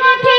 Thank you.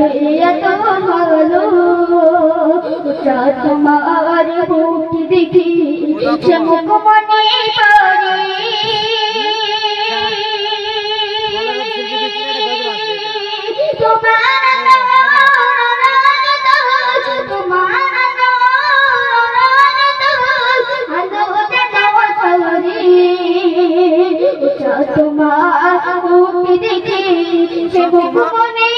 এত ভালো তোমার মুখ দেখি সে মুখ মনে তোমার মুখ দেখে সে মুখ মনে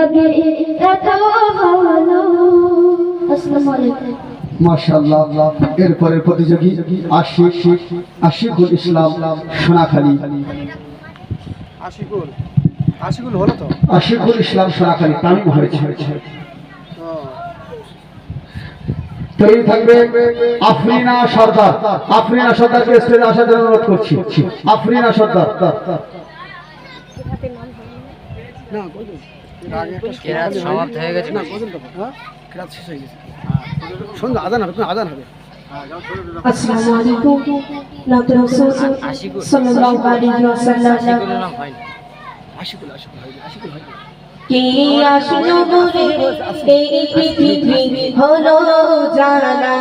লাগে এত ভালো আসসালামু আলাইকুম মাশাআল্লাহ এরপরে প্রতিযোগী আশিক আশিকুল ইসলাম সোনাখালী। আশিকুল আশিকুল হলো তো? আশিকুল ইসলাম সোনাখালী তামিম হয়েছে। তৈরি থাকবে আফরিনা সর্দার। আফরিনা সর্দারকে স্টেজে আসার জন্য অনুরোধ করছি। আফরিনা সর্দার। না কেরাত সমাপ্ত হয়ে গেছে। হ্যাঁ? কেরাত শেষ হয়ে গেছে। সন্ধ্যা আজান হবে তুমি হবে? আসসালামু আলাইকুম। নবী রাসূল আশিকুল। সাল্লাল্লাহু আলাইহি ওয়াসাল্লাম। আশিকুল আশিকুল আশিকুল কে আসলো নূরে এই পৃথিবী হলো জানা।